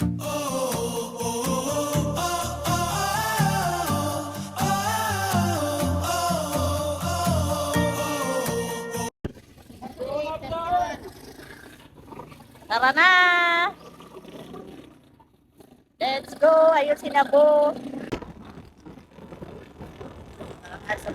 Tara na! Let's go! Ayun si Nabo. Happy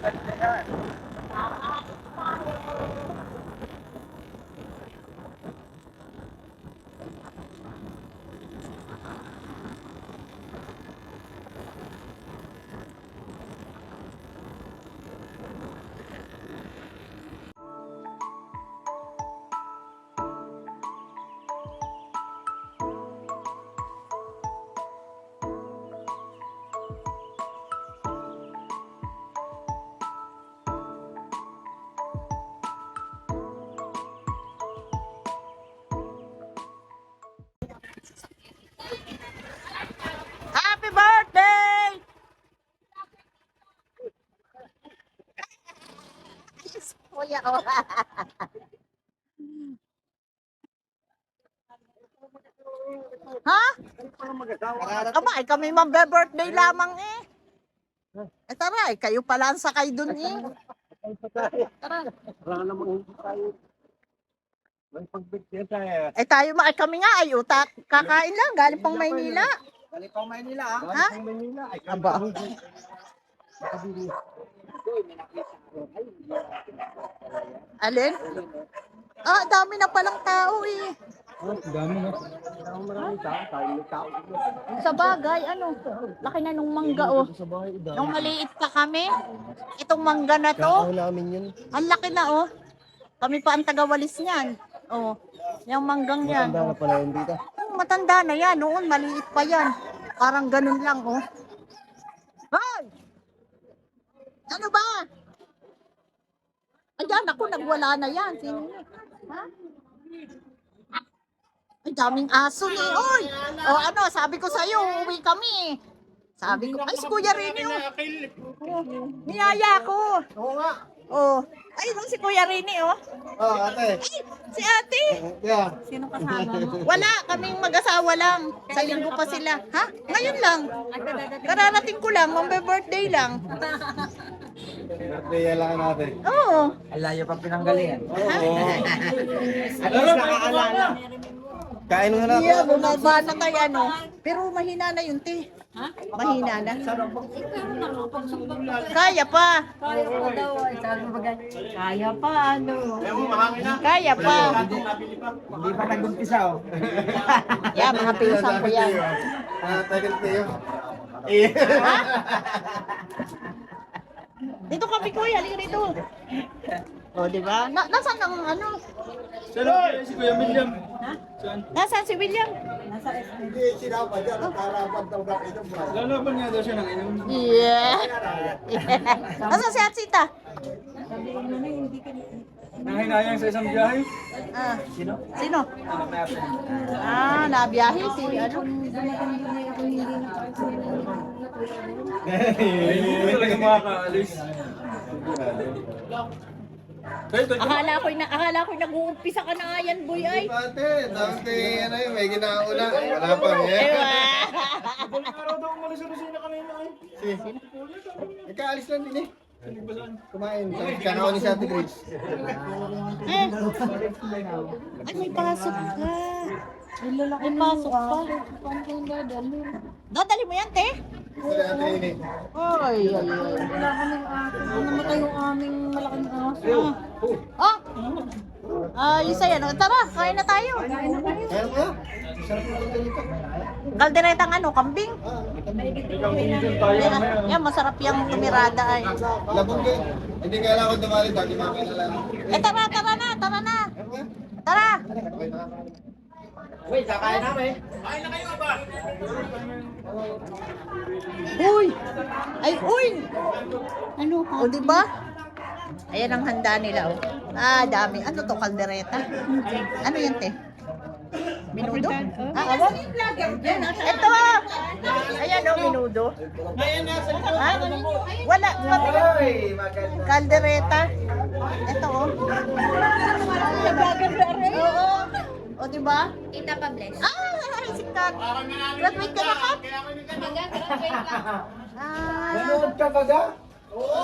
ha? Aba, ay kami magbe-birthday lamang eh. Eh tara, eh, kayo pala ang sakay dun eh. Tara. Wala namang tayo. May pagbigyan tayo. Eh tayo ma, ay kami nga ay utak. Kakain lang, galing pang Maynila. Balik pa Maynila ah. Ha? Balik pa Maynila. Ay, Aba. Alin? Ah, dami na palang tao eh. Oh, dami na. Ang maraming tao. Tayo may tao. Sa bagay, ano, laki na nung mangga oh. Sa bahay, dami. Nung maliit pa kami, itong mangga na to, Kakao namin yun. ang laki na oh. Kami pa ang tagawalis niyan. Oh, yung manggang yan. Matanda na pala yun dito. Oh, matanda na yan, noon maliit pa yan. Parang ganun lang oh. Hoy! Ano ba? Ayan, ako nagwala na yan. Sino yun? Ha? Ay, daming aso ni. Oy! O ano, sabi ko sa'yo, uuwi kami. Sabi ko, ay, si Kuya Rini, oh. Oh, Niyaya ko. Oo nga. Oh. Ay, no, si Kuya Rini, oh. Oh, ate. Ay, si ate. Yeah. Sino kasama mo? Wala, kaming mag-asawa lang. Sa linggo pa sila. Ha? Ngayon lang. Kararating ko lang, mambe-birthday lang. Birthday lang natin. Oo. Alayo pa pinanggalingan. Oo. At least nakaalala. Kain mo na. Yeah, bumaba na tayo, ano. Pero mahina na yun, te. Ha? Mahina na. Kaya pa. Kaya pa, ano. Kaya pa. Hindi pa nag-umpisa oh. Yeah, mga pinsan ko yan. Ah, tagal kayo. Eh. Dito kami, kuya. Halika dito. O, di ba? Na nasaan ang ano? Saan si Kuya William? Nasaan si William? Hindi sinapa dyan. Nakarapan daw na ito. Lalaban nga daw siya ng inom. Yeah. Nasaan si Atsita? Nanghinayang sa isang biyahe. Ah, sino? Sino? Ah, nabiyahe si ano? Hindi talaga makakaalis. Akala ko na akala ko nag-uumpisa ka na yan, boy ay. Ate, dati ano yun, may ginauna. Wala pa niya. Ewa. Ilang araw daw umalis sa Lucina kanina ay. Si, nagkaalis lang din eh. Kumain. Tapos kanao ni Ate Grace. Eh. Ay, may pasok ka. May pasok ka. Dadali mo yan, te? Ay, ay, ay. Namatay yung aming malaking aso. Oh! Ah, isa yan. Tara, kain na tayo. Kaya mo ya? Sarap mo. Kalderetang ano, kambing. tayo Yan, mamaya. yan, masarap yung tumirada ay. Labog eh. Hindi kailangan dumali dati mami na lang. Eh, tara, tara na, tara na. Ano ba? Tara. Okay na. Uy, kakain namin. Uy! Ay, uy! Ano? O, di ba? Ayan ang handa nila, oh. Ah, dami. Ano to, kaldereta? Ano yan, te? Minudo? Ah, awa? Ito! Ayan, oh, minudo. Ha? Wala. Uy. Kaldereta. Ito, oh. Oo. O, di ba? Tita pa bless. Ah, sikat. Graduate ka na, Kap? Mag-graduate lang. Ah, Nanood ka baga?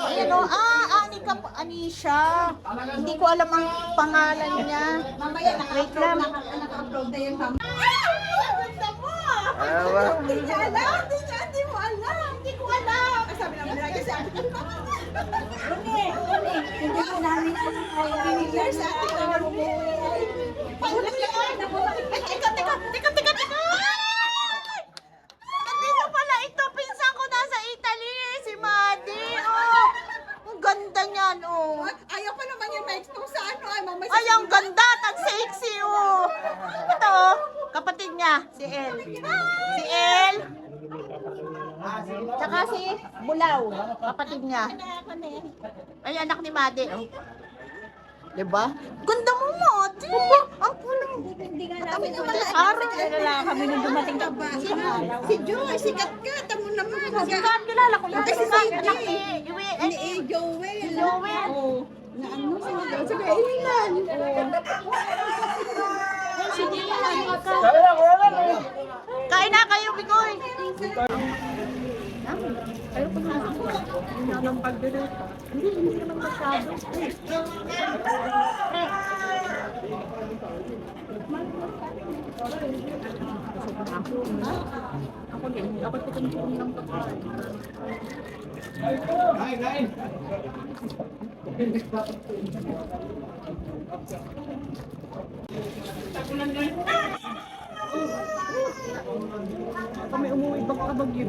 ayan o. Ah, Anika, Anisha. Hindi ko alam ang pangalan niya. Mamaya Wait lang. naka-upload na yun. ma'am. Ah, ganda mo. Awa. Hindi niya alam. Hindi niya, hindi mo alam. Hindi ko alam. Ay, sabi naman nila kasi Uni, uni. Hindi ko namin alam kaya binigyan sa atin na umuwi. Paulak yan. Ay, teka, teka, teka, teka, teka. Nandito pala ito. Pinsan ko nasa Italy. Si Madi. Oh. Ang ganda niyan, oh. Ayaw pa naman yung next to sa ano ay mamaya. Ay, ang ganda. Tag sexy, oh. Ito, oh. Kapatid niya, si El. Si. Tsaka si Bulaw, kapatid niya. Ay, anak ni Madi, oh. Diba? Ganda mo, Madi. Ang pulang. Hindi nga namin wala. Araw. Wala kami nung dumating ka ba? Si Joy, sikat ka. Tamo naman. Sikat, kilala ko yan. Ay, si Sikat, CJ. anak ni Iwi. Ni Ni eh, Joel. Joel. Oo. Na ano sila? Sabi, ilan? Si Dian. Kain na kayo, Bigoy. Kami umuwi baka kabagyo.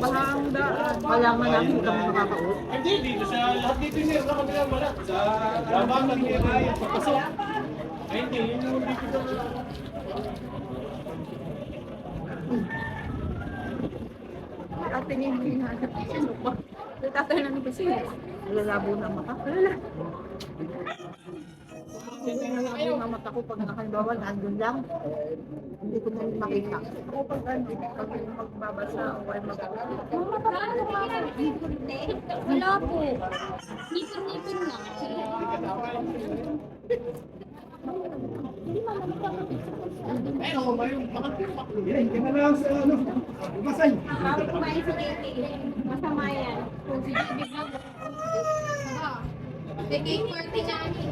Bahang daan. Wala man namin kami makakaut. Hindi, dito sa lahat dito sir, sa kabila wala. Sa labanan ni Ryan, papasok. Ay, hindi, yun yung dito na. Ate niya yung hinahanap. Sino pa? Tatay namin kasi. Lalabo na mata. Wala. Lalabo na mata ko pag nakalimbawa nandun lang. Hindi ko na rin makita. Ako pag ano, pag magbabasa o ay mag Wala po. Nipon-nipon na. Hindi ka na lang sa ano. Masay. Bawal kumain si Kiki. Masama yan. Kung si na. Cake party na ni.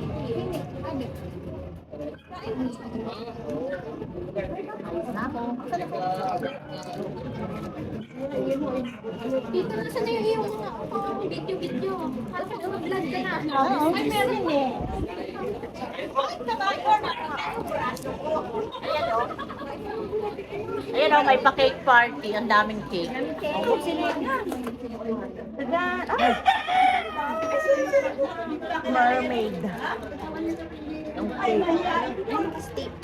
Dito na sa na yung mga video-video. Para sa vlog ka na. Ay, meron eh. Ayan o, may pa-cake party. Ang daming cake. Oh, Mermaid. Yung cake.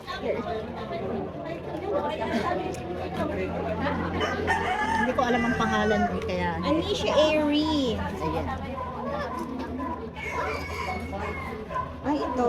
Hindi ko alam ang pangalan eh, kaya... Anisha Airy. Ayan. Ay, ito.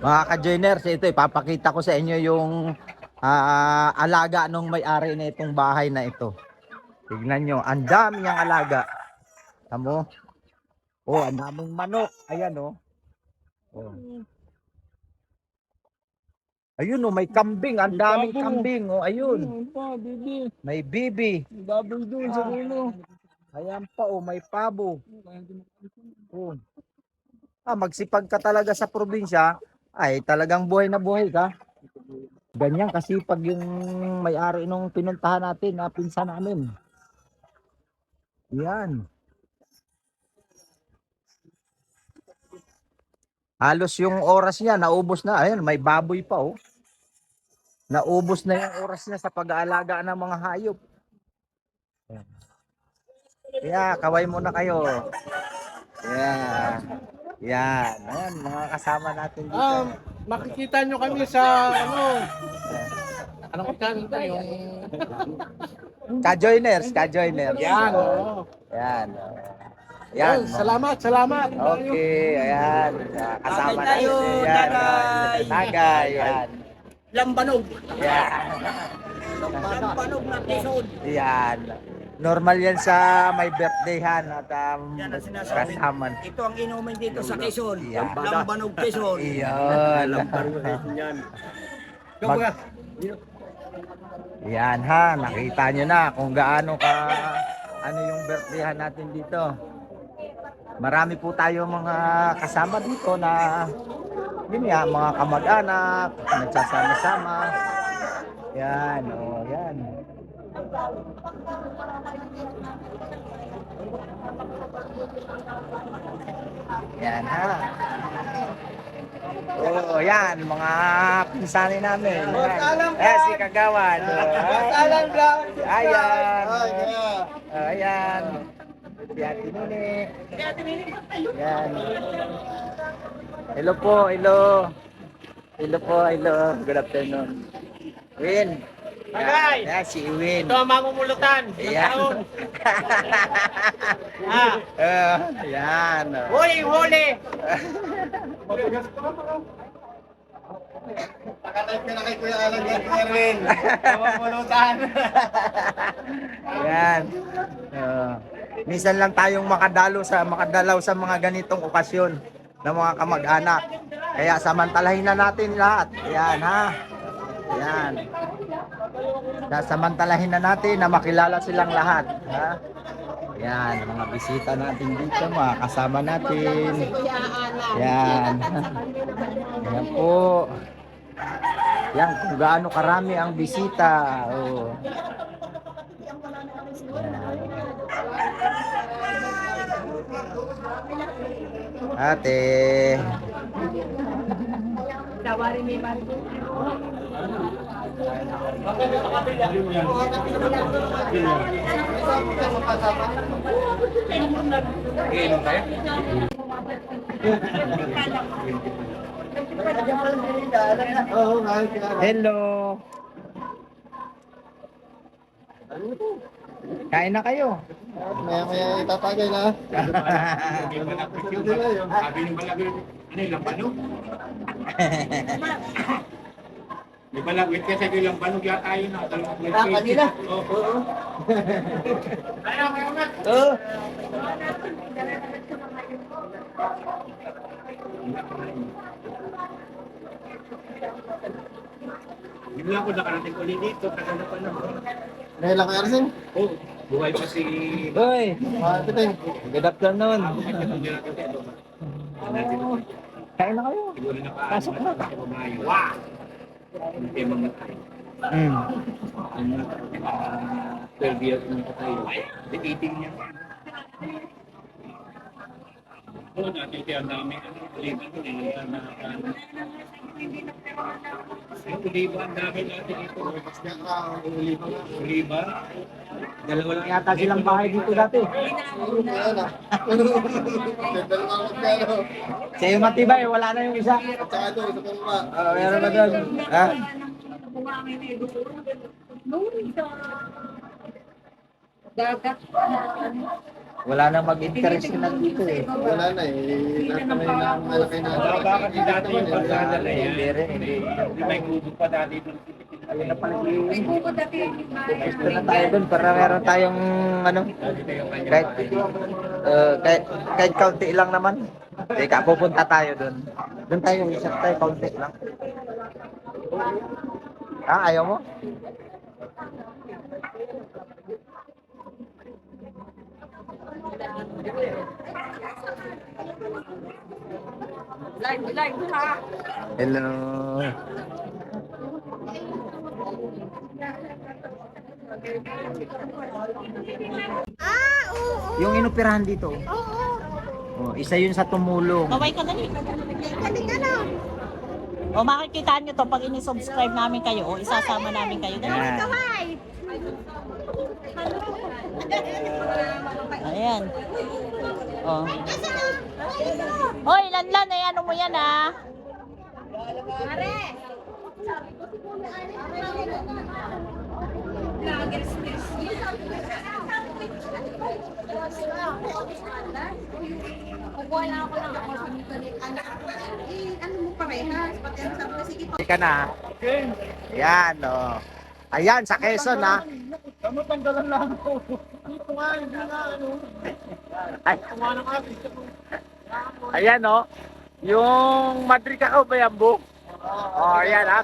Mga ka-joiners, ito ipapakita ko sa inyo yung ah, alaga nung may-ari na itong bahay na ito. Tignan nyo, ang dami niyang alaga. Tamo? Oh, ang daming manok. Ayan oh. oh. Ayun oh, may kambing. Ang daming kambing. Oh, ayun. pa, bibi. May bibi. Baboy doon sa ulo. Ayan pa oh, may pabo. Oh. Ah, magsipag ka talaga sa probinsya, ay talagang buhay na buhay ka. Ganyan kasi pag yung may-ari nung pinuntahan natin, na pinsan namin. Yan. Halos yung oras niya, naubos na. Ayan, may baboy pa oh. Naubos na yung oras niya sa pag-aalaga ng mga hayop. Ayan. Yeah, kaway muna kayo. Yeah. Yan. Ayan, mga kasama natin dito. Um, makikita nyo kami sa ano. Anong kanto yung... Ka-joiners, ka-joiners. Yan, oo. Yan. Yan. Yan, salamat, salamat. Okay, ayan. Kasama natin. Yan. Tagay. Tagay. Yan. Lambanog. Yan. Lambanog na tisod. Yan. Normal yan sa may birthdayhan at um, Yan ang sinasabi. kasaman. Ito ang inumin dito sa Quezon. Yan. Lambanog Quezon. Iyan. Mag- Yan ha, nakita nyo na kung gaano ka ano yung birthdayhan natin dito. Marami po tayo mga kasama dito na yun nga, mga kamag-anak, nagsasama-sama. Yan, oh, yan. Yan ha. Oh, yan, mga pinsani namin. Yan. Eh, si Kagawan. Alam lang. Ayan. Ayan. Si Ate Nini. Yan. Hello po, hello. Hello po, hello. Good afternoon. Win. Tagay. Yan, si Win. Ito ang mamumulutan. ng Ayan. taon. Ah, Uh, yan. huli, huli. Nakatype ka na kay Kuya Alan yan, Kuya Rin. Mamamulutan. Yan. Uh, minsan lang tayong makadalo sa makadalaw sa mga ganitong okasyon ng mga kamag-anak. Kaya samantalahin na natin lahat. Yan ha. Yan. Sasamantalahin na natin na makilala silang lahat. Ha? Yan, mga bisita natin dito, mga kasama natin. Yan. Yan po. Yan, kung gaano karami ang bisita. Oh. Ate. Oo, nga, Hello. Kain na kayo. Maya maya itatagay na. Sabi ng balagay, ano yung lambanog? Di ba lang, wait kasi yung lambanog yata yun. ah, dalawang plate. Ah, kanina? Oo. Ayaw, ayaw nga. Oh. Bigla ko nakarating ulit dito, tagal na panahon. Dahil lang Arsing. Oh, buhay pa si... Hoy, Ah, Piting. good afternoon. Siguro Kain na kayo. na Pasok na. Wow! Hindi mga tayo. Mm. Ano, ah, 12 years na tayo. Di 18 niya. Oo, dati kaya namin, ano, liban ko, nilitan na, ano. Yung uliba, ang dami natin dito. Uliba. Dalawa lang yata silang bahay dito dati. Ah. Sa iyo matibay, wala na yung isa. At saka ito, isa pang pa. Oh, meron na doon. Ha? Wala na mag-interest na dito eh. Wala na eh. Lahat naman yun ang malaki na. Baka kasi dati yung pagdadala yan. Hindi rin, hindi. May kubo pa dati doon. Ayun na pala. Gusto na tayo doon para meron tayong ano, kahit, uh, kahit, kahit kaunti lang naman. Teka, pupunta tayo doon. Doon tayo, isa tayo, kaunti lang. Ah, ayaw mo? Hello. Ah, oo. Yung inoperahan dito, Oo. oh, isa yun sa tumulong. Kaway ka dali. Dali ka na. O makikita nyo to pag ini-subscribe namin kayo o isasama namin kayo. Dali Yan. kaway. Ayan. Oh. Hoy, lanlan eh, ano mo yan ah? Kukuha lang ako ng ako. Ano mo parehas? Pati ang sabi ko, sige Hindi ka na. Ayan, oh. Ayan, sa Quezon, ha. Tama tanggalan lang ako. Dito nga, hindi nga ano. Ay, Kuha na kami. ayan, oh. Yung Madrid ka ba yan, Bu? Oh, ayan, ha.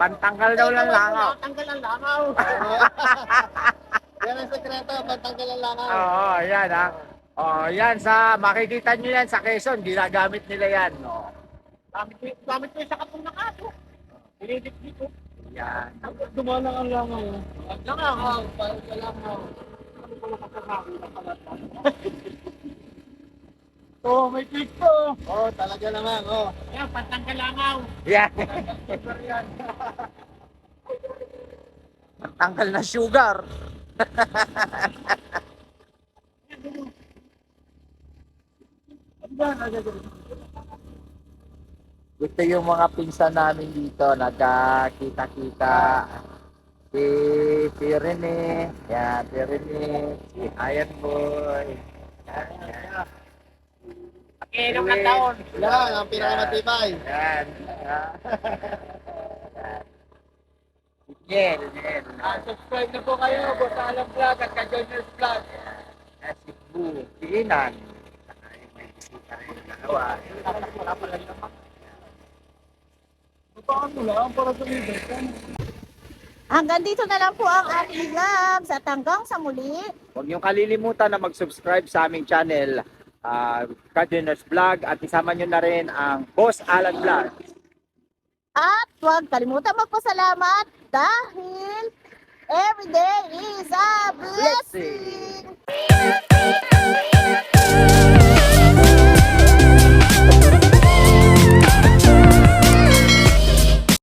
Pantanggal daw lang langaw. Tanggal ang langaw. Yan ang sekreto, pantanggal ang langaw. Oo, ayan, ha. Oh, yan sa makikita nyo yan sa Quezon, ginagamit nila yan, no. Gamit ko, gamit ko sa kapong nakato. Pinidip dito. Yan. Dumana ang langaw. Langaw, parang langaw. Ano pala pagkakakita pala Oh, may click to. Oh, talaga naman, oh. Ayan, pantanggal langaw. Yan. Pantanggal na sugar. Ito yung mga pinsan namin dito, nagkakita-kita. Si, si Rene, yan, si Rene, si Ayan Boy. Yan, yan. Pakiinom ng taon. Yan, ang pinakamatibay. Yan. Yan. Yan. Ah, subscribe na po kayo, Boss Alam Vlog at ka-Joiners Vlog. Yan, si Bu, si Inan. Ay, may bisita rin yung dalawa. Tutaan mo lang para sa leader. Hanggang dito na lang po ang ating vlog. Sa hanggang sa muli. Huwag niyong kalilimutan na mag-subscribe sa aming channel, uh, Cardinals Vlog, at isama niyo na rin ang Boss Alan Vlog. At huwag kalimutan magpasalamat dahil every day is a blessing. Blessing.